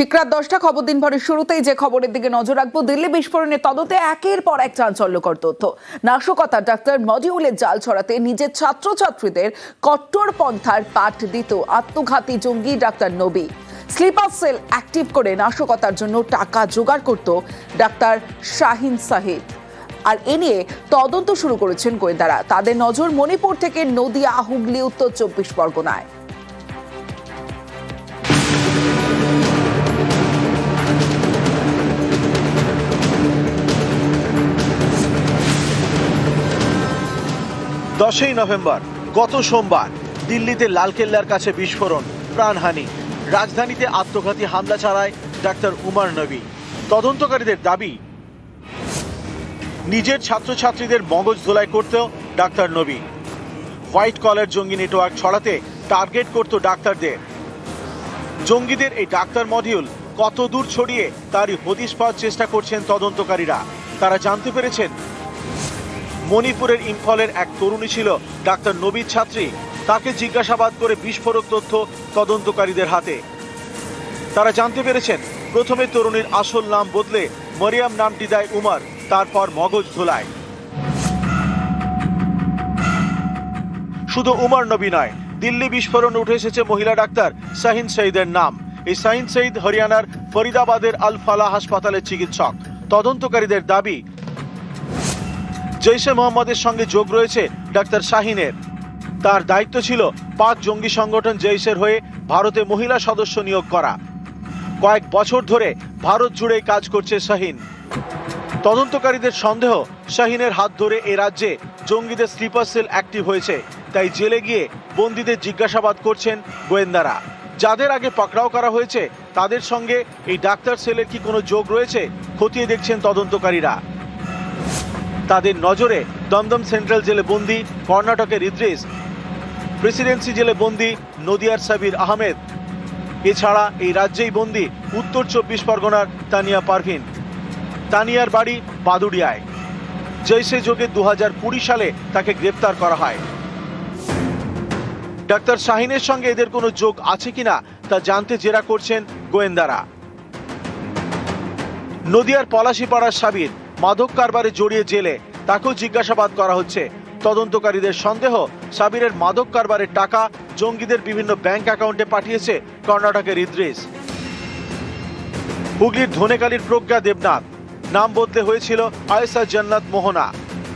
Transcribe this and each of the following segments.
ঠিক রাত দশটা, খবর দিন ভরের শুরুতেই যে খবরের দিকে নজর রাখব, দিল্লি বিস্ফোরণের তদন্তে একের পর এক চাঞ্চল্যকর তথ্য। নাশকতা ডাক্তার মডিউলের জাল ছড়াতে নিজের ছাত্রছাত্রীদের কট্টর পন্থার পাঠ দিত আত্মঘাতী জঙ্গি ডাক্তার নবী। স্লিপার সেল অ্যাক্টিভ করে নাশকতার জন্য টাকা জোগাড় করত ডাক্তার শাহিন সাহিদ আর এ নিয়ে তদন্ত শুরু করেছেন গোয়েন্দারা। তাদের নজর মণিপুর থেকে নদিয়া, হুগলি, উত্তর চব্বিশ পরগনায়। দশই নভেম্বর, গত সোমবার, দিল্লিতে লালকেল্লার কাছে বিস্ফোরণ, প্রাণহানি। রাজধানীতে আত্মঘাতী হামলা চালায় ডাক্তার উমার নবী। তদন্তকারীদের দাবি, নিজের ছাত্রছাত্রীদের মগজ ধোলাই করতেও ডাক্তার নবী। হোয়াইট কলার জঙ্গি নেটওয়ার্ক ছড়াতে টার্গেট করত ডাক্তারদের। জঙ্গিদের এই ডাক্তার মডিউল কত দূর ছড়িয়ে তারই হদিশ পাওয়ার চেষ্টা করছেন তদন্তকারীরা। তারা জানতে পেরেছেন মণিপুরের ইম্ফলের এক তরুণী ছিল ডাক্তার নবীর ছাত্রী। তাকে জিজ্ঞাসাবাদ করে বিস্ফোরক তথ্য তদন্তকারীদের হাতে। তারা জানতে পেরেছেন, প্রথমে তরুণীর আসল নাম বদলে মরিয়াম নামটি দেয় উমার, তারপর মগজ ধোলায়। শুধু উমার নবী নয়, দিল্লি বিস্ফোরণ উঠে এসেছে মহিলা ডাক্তার শাহিন সঈদের নাম। এই শাহিন সঈদ হরিয়ানার ফরিদাবাদের আল ফালা হাসপাতালের চিকিৎসক। তদন্তকারীদের দাবি জৈশে মোহাম্মদের সঙ্গে যোগ রয়েছে ডাক্তার শাহিনের। তার দায়িত্ব ছিল পাঁচ জঙ্গি সংগঠন জৈশের হয়ে ভারতে মহিলা সদস্য নিয়োগ করা। কয়েক বছর ধরে ভারত জুড়ে কাজ করছে শাহিন। তদন্তকারীদের সন্দেহ, শাহিনের হাত ধরে এ রাজ্যে জঙ্গিদের স্লিপার সেল অ্যাক্টিভ হয়েছে, তাই জেলে গিয়ে বন্দীদের জিজ্ঞাসাবাদ করছেন গোয়েন্দারা। যাদের আগে পাকড়াও করা হয়েছে, তাদের সঙ্গে এই ডাক্তার সেলের কি কোনো যোগ রয়েছে, খতিয়ে দেখছেন তদন্তকারীরা। তাদের নজরে দমদম সেন্ট্রাল জেলে বন্দি কর্ণাটকের ইদ্রিস, প্রেসিডেন্সি জেলে বন্দি নদিয়ার সাবির আহমেদ। এছাড়া এই রাজ্যেই বন্দি উত্তর চব্বিশ পরগনার তানিয়া পারভিন। তানিয়ার বাড়ি বাদুড়িয়ায়। জৈসে যোগে দু হাজার কুড়ি সালে তাকে গ্রেপ্তার করা হয়। ডাক্তার শাহিনের সঙ্গে এদের কোনো যোগ আছে কিনা তা জানতে জেরা করছেন গোয়েন্দারা। নদিয়ার পলাশিপাড়ার সাবির মাদক কারবারে জড়িয়ে জেলে। তাকেও জিজ্ঞাসাবাদ করা হচ্ছে। তদন্তকারীদের সন্দেহ, সাবিরের মাদক কারবারের টাকা জঙ্গিদের বিভিন্ন ব্যাংক অ্যাকাউন্টে পাঠিয়েছে কর্ণাটকের ইদ্রিস। হুগলির ধনেকালীর প্রজ্ঞা দেবনাথ। নাম বদলে হয়েছিল আয়েসা জান্নাত মোহনা।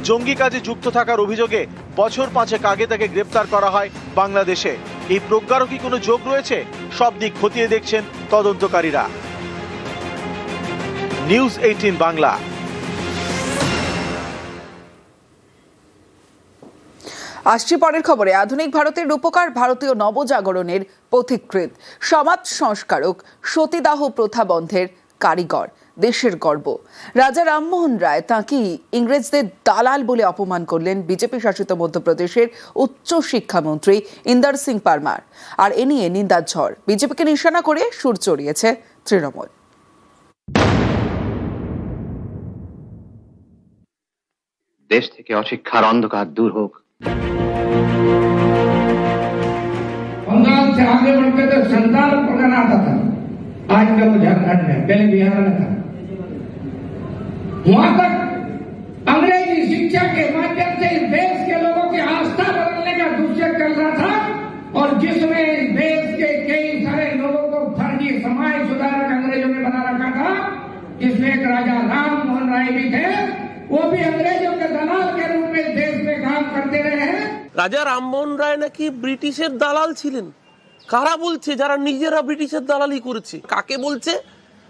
জঙ্গি কাজে যুক্ত থাকার অভিযোগে বছর পাঁচেক আগে তাকে গ্রেপ্তার করা হয় বাংলাদেশে। এই প্রজ্ঞারও কি কোনো যোগ রয়েছে? সব দিক খতিয়ে দেখছেন তদন্তকারীরা। News eighteen Bangla. আসছি পরের খবরে, আধুনিক ভারতের রূপকার ভারতীয় নবজাগরণের পথিকৃৎ, সমাজ সংস্কারক সতীদাহ প্রথা বন্ধের কারিগর, দেশের গর্ব। রাজা রামমোহন রায় তাঁকে ইংরেজদের দালাল বলে অপমান করলেন বিজেপি শাসিত মধ্যপ্রদেশের উচ্চ শিক্ষামন্ত্রী ইন্দার সিং পারমার। আর এ নিয়ে নিন্দার ঝড়, বিজেপিকে নিশানা করে সুর চড়িয়েছে তৃণমূল। দেশ থেকে অশিক্ষার অন্ধকার দূর হোক बंगाल से आगे बढ़ते तो संताल पकड़ना आता था। आज तक झारखंड में, पहले बिहार में था। वहाँ तक अंग्रेज़ी शिक्षा के माध्यम से इस देश के लोगों की आस्था बदलने का दुष्य चल रहा था और जिसमें इस देश के कई सारे लोगों को फर्जी समाज सुधारक अंग्रेज़ों ने बना रखा था जिसमें एक राजा राम मोहन राय भी थे, वो भी अंग्रेज़ों के दलाल के রাজা রামমোহন রায় নাকি ব্রিটিশের দালাল ছিলেন? কারা বলছে যারা নিজেরা ব্রিটিশের দালালি করেছে? কাকে বলছে?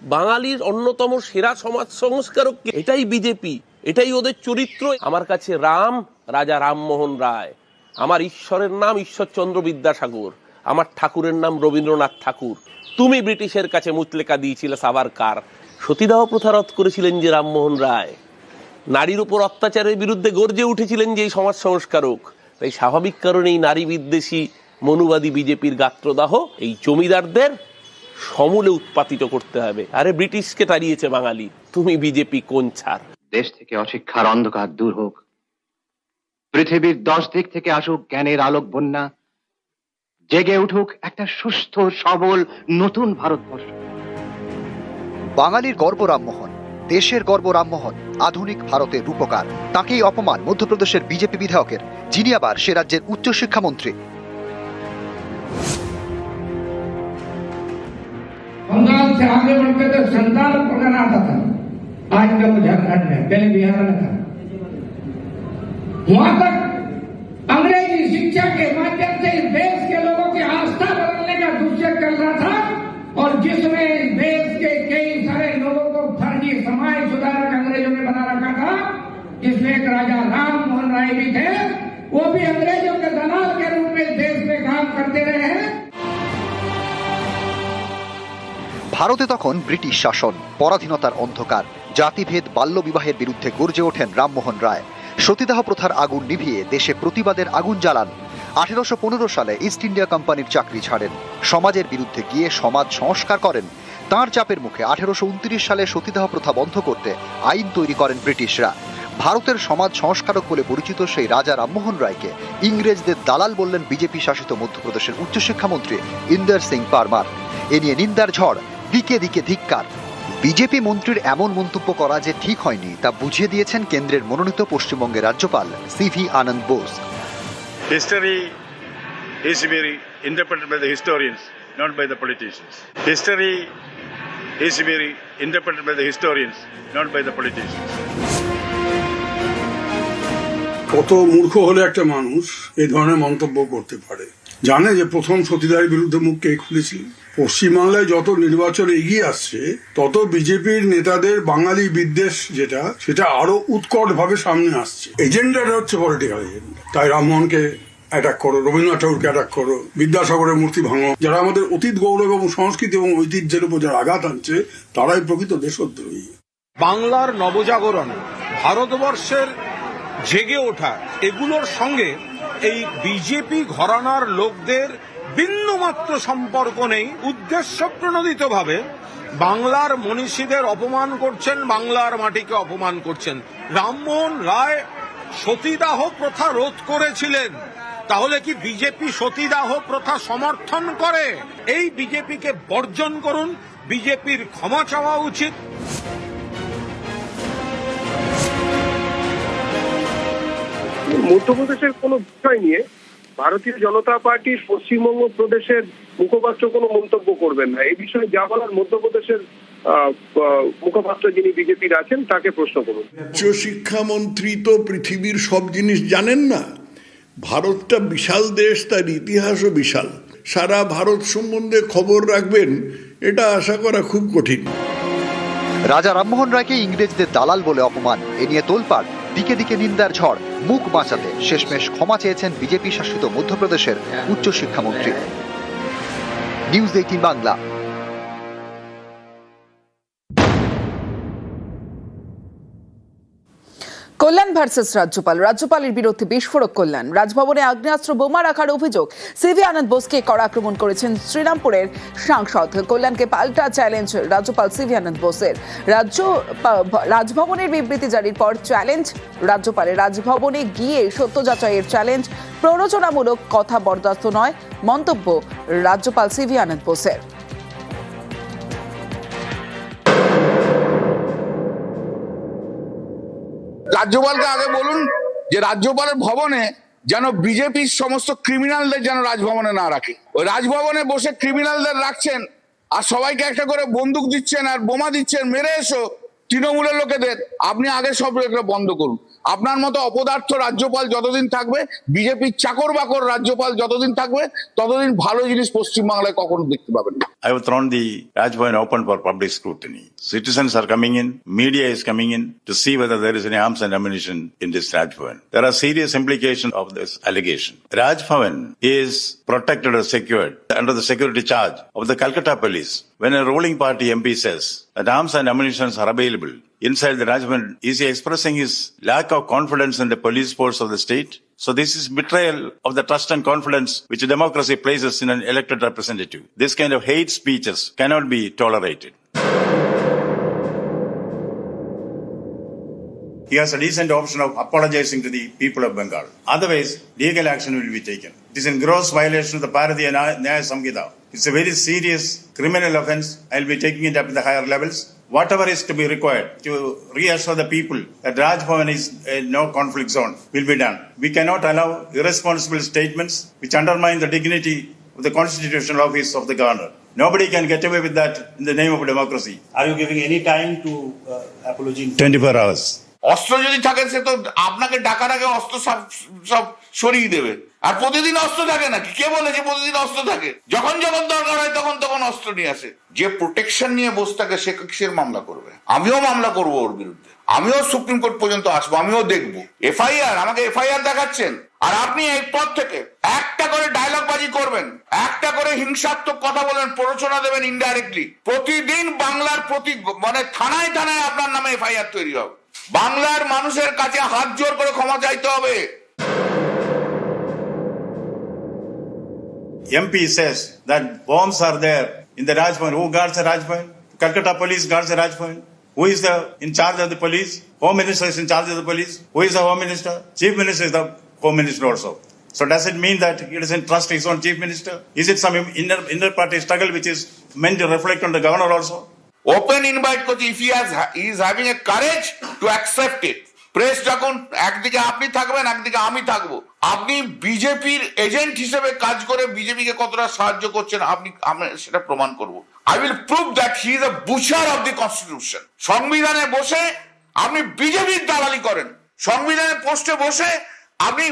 বাঙালির অন্যতম সেরা সমাজ সংস্কারক এটাই বিজেপি, এটাই ওদের চরিত্র। আমার কাছে রাম, রাজা রামমোহন রায়। আমার ঈশ্বরের নাম ঈশ্বরচন্দ্র বিদ্যাসাগর। আমার ঠাকুরের নাম রবীন্দ্রনাথ ঠাকুর। তুমি ব্রিটিশের কাছে মুচলেকা দিয়েছিলে সাবারকার সতীদাহ প্রথা রদ করেছিলেন যে রামমোহন রায়। নারীর উপর অত্যাচারের বিরুদ্ধে গর্জে উঠেছিলেন যে সমাজ সংস্কারক। তাই স্বাভাবিক কারণেই নারী বিদ্বেষী মনুবাদী বিজেপির গাত্রদাহ এই জমিদারদের সমূলে উৎপাতিত করতে হবে। আরে ব্রিটিশকে তাড়িয়েছে বাঙালি তুমি বিজেপি কোন ছাড় দেশ থেকে অশিক্ষার অন্ধকার দূর হোক। পৃথিবীর দশ দিক থেকে আসুক জ্ঞানের আলোক বন্যা। জেগে উঠুক একটা সুস্থ সবল নতুন ভারতবর্ষ। বাঙালির গর্ব রামমোহন দেশের গর্ব রামমোহন। আধুনিক ভারতের রূপকার তাকেই অপমান মধ্যপ্রদেশের বিজেপি বিধায়কের যিনি আবার সে রাজ্যের উচ্চশিক্ষামন্ত্রী बंगाल से आगे बढ़ते तो संतान पकड़ना आता था आज का वो झारखंड में पहले बिहार में था वहां तक अंग्रेजी शिक्षा के माध्यम से इस देश के लोगों की आस्था बदलने का दुष्यक चल रहा था और जिसमें इस देश जिसमें एक राजा राम मोहन राय भी थे वो भी अंग्रेजों के दलाल के रूप में इस देश में काम करते रहे हैं ভারতে তখন ব্রিটিশ শাসন পরাধীনতার অন্ধকার জাতিভেদ বাল্যবিবাহের বিরুদ্ধে গর্জে ওঠেন রামমোহন রায় সতীদাহ প্রথার আগুন নিভিয়ে দেশে প্রতিবাদের আগুন জ্বালান আঠেরোশো পনেরো সালে ইস্ট ইন্ডিয়া কোম্পানির চাকরি ছাড়েন সমাজের বিরুদ্ধে গিয়ে সমাজ সংস্কার করেন তাঁর চাপের মুখে আঠেরোশো উনত্রিশ সালে সতীদাহ প্রথা বন্ধ করতে আইন তৈরি করেন ব্রিটিশরা ভারতের সমাজ সংস্কারক বলে পরিচিত সেই রাজা রামমোহন রায়কে ইংরেজদের দালাল বললেন বিজেপি শাসিত মধ্যপ্রদেশের উচ্চশিক্ষামন্ত্রী ইন্দর সিং পারমার এ নিয়ে নিন্দার ঝড় দিকে দিকে ধিক্কার বিজেপি মন্ত্রীর এমন মন্তব্য করা যে ঠিক হয়নি তা বুঝিয়ে দিয়েছেন কেন্দ্রের মনোনীত পশ্চিমবঙ্গের রাজ্যপাল C V Ananda Bose History is to be interpreted by the historians, not by the politicians. History is to be. কত মূর্খ হলে একটা মানুষ এই ধরনের মন্তব্য করতে পারে? জানে যে প্রথম সতীদারের বিরুদ্ধে মুখ কে খুলেছিল? পশ্চিমবাংলায় যত নির্বাচন এগিয়ে আসছে, তত বিজেপির নেতাদের বাঙালি বিদ্বেষ যেটা, সেটা আরও উৎকট ভাবে সামনে আসছে। এজেন্ডাটা হচ্ছে পলিটিক্যাল এজেন্ডা তাই রামমোহনকে অ্যাটাক করো, রবীন্দ্রনাথ ঠাকুরকে অ্যাটাক করো, বিদ্যাসাগরের মূর্তি ভাঙো। যারা আমাদের অতীত গৌরব এবং সংস্কৃতি এবং ঐতিহ্যের উপর যারা আঘাত আনছে, তারাই প্রকৃত দেশদ্রোহী। বাংলার নবজাগরণ ভারতবর্ষের জেগে ওঠা। এগুলোর সঙ্গে এই বিজেপি ঘরানার লোকদের বিন্দুমাত্র সম্পর্ক নেই। উদ্দেশ্য প্রণোদিতভাবে বাংলার মনীষীদের অপমান করছেন, বাংলার মাটিকে অপমান করছেন। রামমোহন রায় সতীদাহ প্রথা রোধ করেছিলেন। তাহলে কি বিজেপি সতীদাহ প্রথা সমর্থন করে? এই বিজেপিকে বর্জন করুন। বিজেপির ক্ষমা চাওয়া উচিত। মধ্যপ্রদেশের কোনো বিষয় নিয়ে ভারতীয় জনতা পার্টির পশ্চিমবঙ্গ প্রদেশের মুখপাত্র কোনো মন্তব্য করবেন না। এই বিষয়ে যা বলার মধ্যপ্রদেশের মুখপাত্র যিনি বিজেপির আছেন তাকে প্রশ্ন করুন। উচ্চশিক্ষামন্ত্রী তো পৃথিবীর সব জিনিস জানেন না। ভারতটা বিশাল দেশ তার ইতিহাসও বিশাল। সারা ভারত সম্বন্ধে খবর রাখবেন এটা আশা করা খুব কঠিন। রাজা রামমোহন রায়কে ইংরেজদের দালাল বলে অপমান এ নিয়ে তোলপাড়। দিকে দিকে নিন্দার ঝড়, মুখ বাঁচাতে শেষমেশ ক্ষমা চেয়েছেন বিজেপি শাসিত মধ্যপ্রদেশের উচ্চশিক্ষামন্ত্রী। News eighteen Bangla. ভার্সেস রাজ্যপাল রাজ্যপালের বিরুদ্ধে বিস্ফোরক কল্যাণ। রাজভবনে আগ্নেয়াস্ত্র বোমা রাখার অভিযোগ সিভি আনন্দ বোসকে কড়া আক্রমণ করেছেন শ্রীরামপুরের সাংসদ। কল্যাণকে পাল্টা চ্যালেঞ্জ রাজ্যপাল সিভি আনন্দ বোসের। রাজ্য রাজভবনের বিবৃতি জারির পর চ্যালেঞ্জ রাজ্যপালের। রাজভবনে গিয়ে সত্য যাচাইয়ের চ্যালেঞ্জ প্ররোচনামূলক কথা বরদাস্ত নয়, মন্তব্য রাজ্যপাল সিভি আনন্দ বোসের। রাজ্যপালকে আগে বলুন যে রাজ্যপালের ভবনে যেন বিজেপির সমস্ত ক্রিমিনালদের যেন রাজভবনে না রাখে। ওই রাজভবনে বসে ক্রিমিনালদের রাখছেন আর সবাইকে একটা করে বন্দুক দিচ্ছেন আর বোমা দিচ্ছেন, মেরে এসো, তৃণমূলের লোকেদের। আপনি আগে সব বন্ধ করুন। আপনার মতো অপদার্থ রাজ্যপাল যতদিন থাকবে বিজেপির চাকর বাকর রাজ্যপাল যতদিন থাকবে ততদিন ভালো জিনিস পশ্চিমবাংলায় কখনো দেখতে পাবেন না I have thrown the Rajbhavan open for public scrutiny. Citizens are coming in, media is coming in to see whether there is any arms and ammunition in this Rajbhavan. There are serious implications of this allegation. Rajbhavan is protected or secured under the security charge of the Calcutta police. When a ruling party MP says that arms and ammunition are available inside the Rajbhavan, is he expressing his lack of confidence in the police force of the state? So this is betrayal of the trust and confidence which democracy places in an elected representative. This kind of hate speeches cannot be tolerated. he has a decent option of apologizing to the people of Bengal. Otherwise, legal action will be taken. It is in gross violation of the Bharatiya Nya- Nyaya Samhita. It's a very serious criminal offense. I'll be taking it up to the higher levels. Whatever is to be required to reassure the people that Raj Bhavan is a no conflict zone will be done. We cannot allow irresponsible statements which undermine the dignity of the constitutional office of the governor. Nobody can get away with that in the name of democracy. Are you giving any time to uh, apology? 24 hours. অস্ত্র যদি থাকে, সে তো আপনাকে ডাকার আগে অস্ত্র সব সব সরিয়ে দেবে। আর প্রতিদিন অস্ত্র থাকে নাকি? কে বলেছে প্রতিদিন অস্ত্র থাকে? যখন যখন দরকার হয় তখন তখন অস্ত্র নিয়ে আসে। যে প্রোটেকশন নিয়ে বসে থাকে, সে কিসের মামলা করবে? আমিও মামলা করব ওর বিরুদ্ধে। আমিও সুপ্রিম কোর্ট পর্যন্ত আসব, আমিও দেখব। এফআইআর, আমাকে এফআইআর দেখাচ্ছেন? আর আপনি এই পদ থেকে একটা করে ডায়লগ বাজি করবেন। একটা করে হিংসাত্মক কথা বলেন প্ররোচনা দেবেন ইনডাইরেক্টলি প্রতিদিন বাংলার প্রতি মানে থানায় থানায় আপনার নামে এফআইআর তৈরি হবে। বাংলার মানুষের কাছে হাত জোর করে ক্ষমা চাইতে হবে MP says that bombs are there in the Raj Bhavan. Who guards the Raj Bhavan? Calcutta police guards the Raj Bhavan. Who is the in charge of the police? Home Minister is in charge of the police. Who is the Home Minister? Chief Minister is the Home Minister also. So does it mean that he doesn't trust his own Chief Minister? Is it some inner inner party struggle which is meant to reflect on the governor also? Open invite করছি if he is having a courage to accept it press যখন একদিকে আপনি থাকবেন, একদিকে আমি থাকব। আপনি বিজেপির এজেন্ট হিসেবে কাজ করে বিজেপিকে কতটা সাহায্য করছেন, আপনি সেটা প্রমাণ করব। I will prove that he is a butcher of the constitution সংবিধানে বসে আপনি বিজেপির দালালি করেন। সংবিধানের পোস্টে বসে আপনি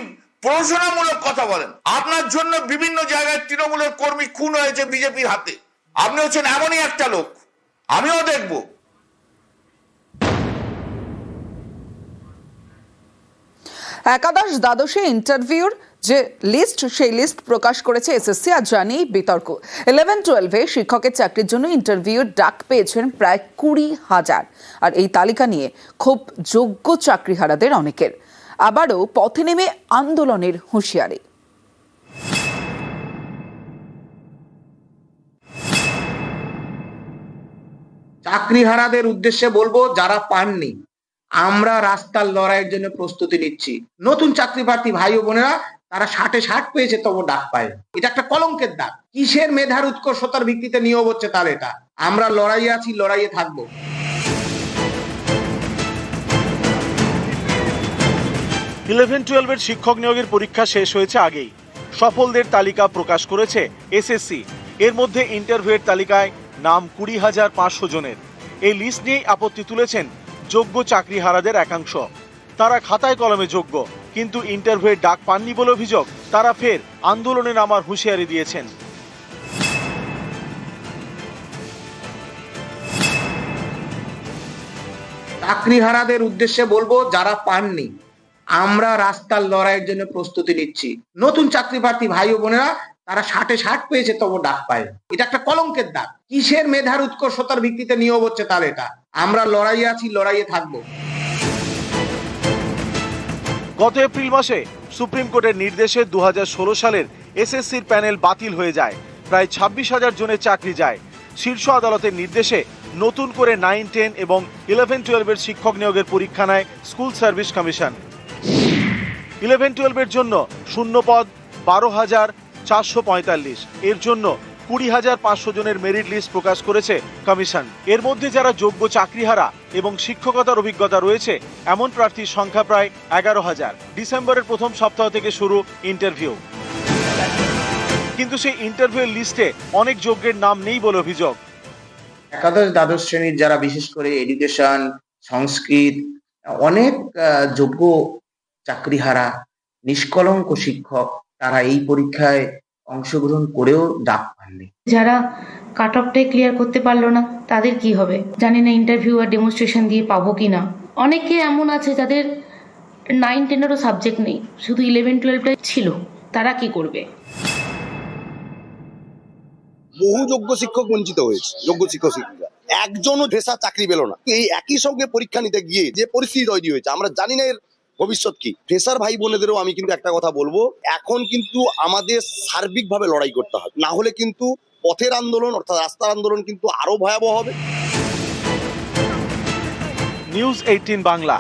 প্রশোনামূলক কথা বলেন। আপনার জন্য বিভিন্ন জায়গায় তৃণমূলের কর্মী খুন হয়েছে বিজেপির হাতে। আপনি হচ্ছেন এমনই একটা লোক। আমিও দেখব। একাদশ দ্বাদশে ইন্টারভিউর যে লিস্ট সেই লিস্ট প্রকাশ করেছে এসএসসি আর জানি বিতর্ক। ইলেভেন টুয়েলভে শিক্ষকের চাকরির জন্য ইন্টারভিউর ডাক পেয়েছেন প্রায় কুড়ি হাজার। আর এই তালিকা নিয়ে খুব যোগ্য চাকরিহারাদের অনেকের। আবারও পথে নেমে আন্দোলনের হুঁশিয়ারি। চাকরিহারাদের উদ্দেশ্যে বলব, যারা পাননি, আমরা রাস্তার লড়াইয়ের জন্য প্রস্তুতি নিচ্ছি। নতুন চাকরি প্রার্থী ভাই ও বোনেরা, তারা ষাটে ষাট পেয়েছে, তবু ডাক পায় এটা একটা কলঙ্কের দাগ। কিসের মেধার উৎকর্ষতার ভিত্তিতে নিয়োগ হচ্ছে তার এটা? আমরা লড়াইয়ে আছি, লড়াইয়ে থাকব। ইলেভেন টুয়েলভের শিক্ষক নিয়োগের পরীক্ষা শেষ হয়েছে আগেই। সফলদের তালিকা প্রকাশ করেছে এসএসসি। এর মধ্যে ইন্টারভিউয়ের তালিকায় নাম কুড়ি হাজার পাঁচশো জনের। এই লিস্ট নিয়েই আপত্তি তুলেছেন যোগ্য চাকরিহারাদের একাংশ। তারা খাতায় কলমে যোগ্য, কিন্তু ইন্টারভিউয়ের ডাক পাননি বলে অভিযোগ, তারা ফের আন্দোলনে নামার হুঁশিয়ারি দিয়েছেন। চাকরিহারাদের উদ্দেশ্যে বলব, যারা পাননি, আমরা রাস্তার লড়াইয়ের জন্য প্রস্তুতি নিচ্ছি। নতুন চাকরি প্রার্থী ভাই ও বোনেরা তারা ষাটে ষাট পেয়েছে, তবু ডাক পায় এটা একটা কলঙ্কের দাগ। কিসের মেধার উৎকর্ষতার ভিত্তিতে নিয়োগ হচ্ছে তার এটা? আমরা লড়াইয়ে আছি, লড়াইয়ে থাকব। গত এপ্রিল মাসে সুপ্রিম কোর্টের নির্দেশে দু সালের এসএসসির প্যানেল বাতিল হয়ে যায়। প্রায় ছাব্বিশ হাজার জনের চাকরি যায়। শীর্ষ আদালতের নির্দেশে নতুন করে নাইন, টেন এবং ইলেভেন, টুয়েলভের শিক্ষক নিয়োগের পরীক্ষা নেয় স্কুল সার্ভিস কমিশন। ইলেভেন, টুয়েলভের জন্য শূন্য পদ, বারো হাজার চারশো পঁয়তাল্লিশ। এর জন্য কুড়ি হাজার পাঁচশো জনের মেরিট লিস্ট প্রকাশ করেছে কমিশন। এর মধ্যে যারা যোগ্য চাকরিহারা এবং শিক্ষকতার অভিজ্ঞতা রয়েছে, এমন প্রার্থীর সংখ্যা প্রায় এগারো হাজার। ডিসেম্বরের প্রথম সপ্তাহ থেকে শুরু ইন্টারভিউ কিন্তু সেই ইন্টারভিউ লিস্টে অনেক যোগ্যের নাম নেই বলে অভিযোগ। একাদশ দ্বাদশ শ্রেণির যারা বিশেষ করে এডুকেশন সংস্কৃত, অনেক যোগ্য চাকরিহারা, নিষ্কলঙ্ক শিক্ষক তারা এই পরীক্ষায় অংশগ্রহণ করেও ডাক পাননি। যারা কাট অফটাই ক্লিয়ার করতে পারল না তাদের কি হবে? জানি না ইন্টারভিউ আর ডেমনস্ট্রেশন দিয়ে পাবো কি না অনেকে এমন আছে যাদের নাইন টেনেরও সাবজেক্ট নেই শুধু ইলেভেন টুয়েলভটাই ছিল। তারা কি করবে? বহু যোগ্য শিক্ষক বঞ্চিত হয়েছে যোগ্য শিক্ষক শিক্ষিকা। একজনও ভেসা চাকরি পেল না। এই একই সঙ্গে পরীক্ষা নিতে গিয়ে যে পরিস্থিতি তৈরি হয়েছে আমরা জানি না এর ভবিষ্যৎ কি? ফ্রেশার ভাই বোনেদেরও আমি কিন্তু একটা কথা বলব, এখন কিন্তু আমাদের সার্বিকভাবে লড়াই করতে হবে। না হলে কিন্তু পথের আন্দোলন অর্থাৎ রাস্তার আন্দোলন কিন্তু আরও ভয়াবহ হবে। News eighteen Bangla.